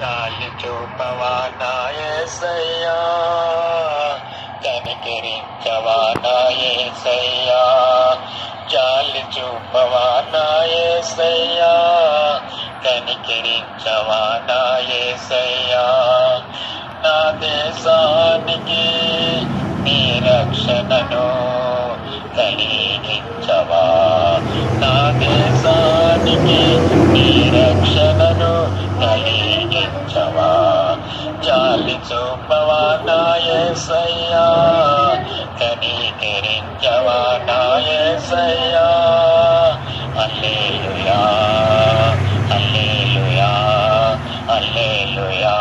జాలి చూపవా నాయసయ్యా జాలి చూపవా నాయసయ్యా నా దేశానికి నీ రక్షణను కలిగించవా నా దేశానికి నాయసయ్యా కనికరించవా నాయసయ్యా అల్లేలుయా అల్లేలుయా అల్లేలుయా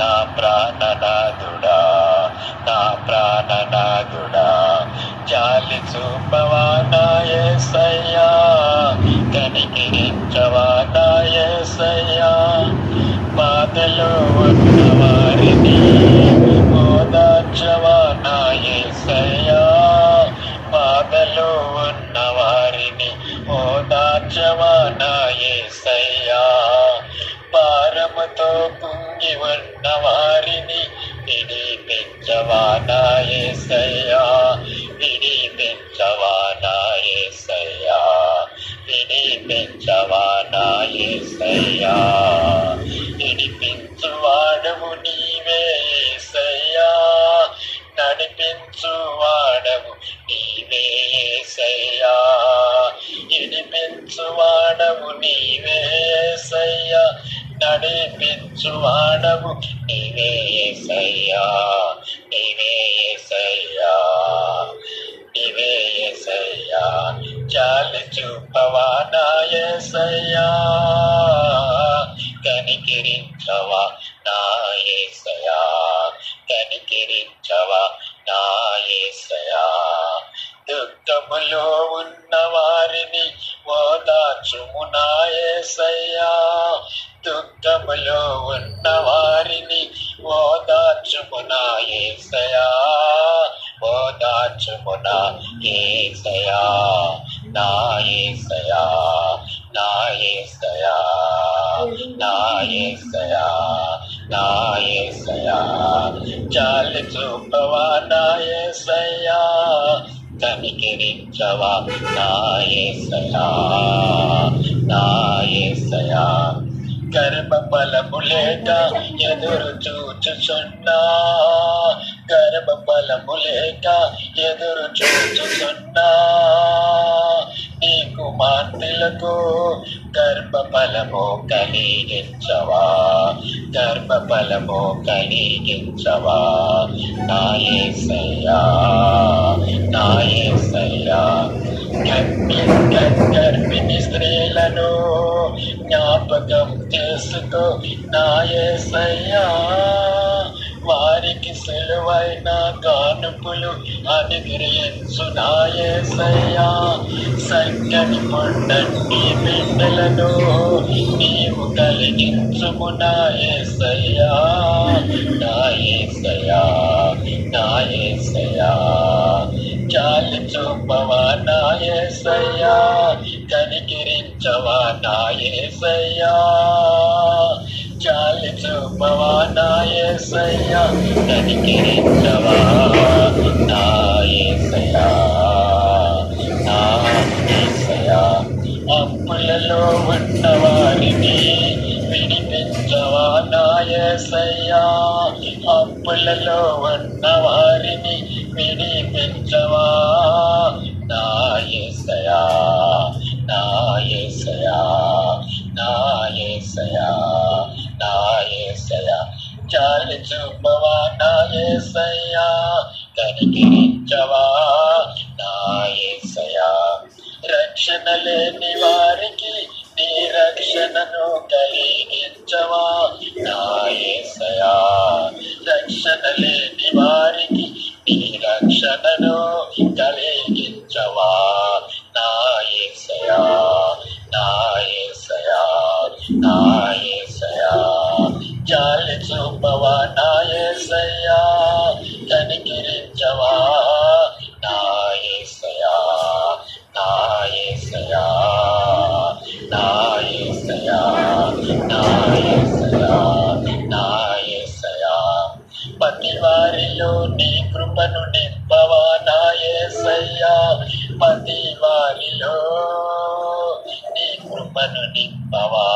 నా ప్రాణనాథుడా నా ప్రాణనాథుడా జాలి చూపవా నాయసయ్యా కనికరించవా నాయసయ్యా బాధలో బాధలో ఉన్న వారిని ఓదార్చవా నాయసయ్యా భారముతో కుంగి ఉన్న వారిని విడిపించవా నాయసయ్యా విడిపించవా నాయసయ్యా విడిపించవా నాయసయ్యా విడిపించువాడవు నీవే యేసయ్యా నడిపించువా యేసయ్యా నీవే యేసయ్యా నీవే యేసయ్యా చాలి చూపవా నా కనికిరించవా నా యేసయ్యా కనికిరించవా నా యేసయ్యా దుఃఖములో ఉన్న వారిని ఓదార్చుము నా దుఃఖములో ఓదార్చుము నా యేసయ్యా నా ఏసయా నా ఏసయా నా ఏసయా నా ఏసయా జాలి చూపవా నా ఏసయా కనికరించవా నా ఏసయా నా ఏసయా గర్భ ఫలము లేక ఎదురు చూచుచున్నా। గర్భ లేక ఎదురు చూచుచున్నా. నీ కుమార్తెలకు గర్భ ఫలము కలిగించవా? గర్భ ఫలము కలిగించవా నా యేసయ్యా నా యేసయ్యా గర్భిణి స్త్రీలను జ్ఞాపకం చేసుకో నాయే యేసయ్యా వారికి సెలవైన కానుపులు అనుగ్రహించు నా యేసయ్యా సంగని పొండండి బిడ్డలను నీవు కలిగించుము నాయసయ్యా నాయసయ్యా నా చాలి చూపవా నాయసయ్యా కనికిరించవా నా నా యేసయ్యా కనికిరించవా నా యేసయ్యా నా యేసయ్యా అప్పులలో ఉన్న వారిని విడిపించవా నా యేసయ్యా అప్పులలో ఉన్న విడిపించవా చాలి చూపవా నా కనికరించవా నా యేసయ్యా రక్షణ లేని వారికి నీ రక్షణను కలిగించవా నా యేసయ్యా రక్షణ లేని వారికి నీ రక్షణను కలిగించవా కృపవా నాయసయ్యా కనికిరించవా నాయసయా నాయసయా నాయసయా నాయసయా నాయసయా ప్రతి వారిలో నీ కృపను నింపవా నాయసయ్యా ప్రతి వారిలో నీ కృపను నింపవా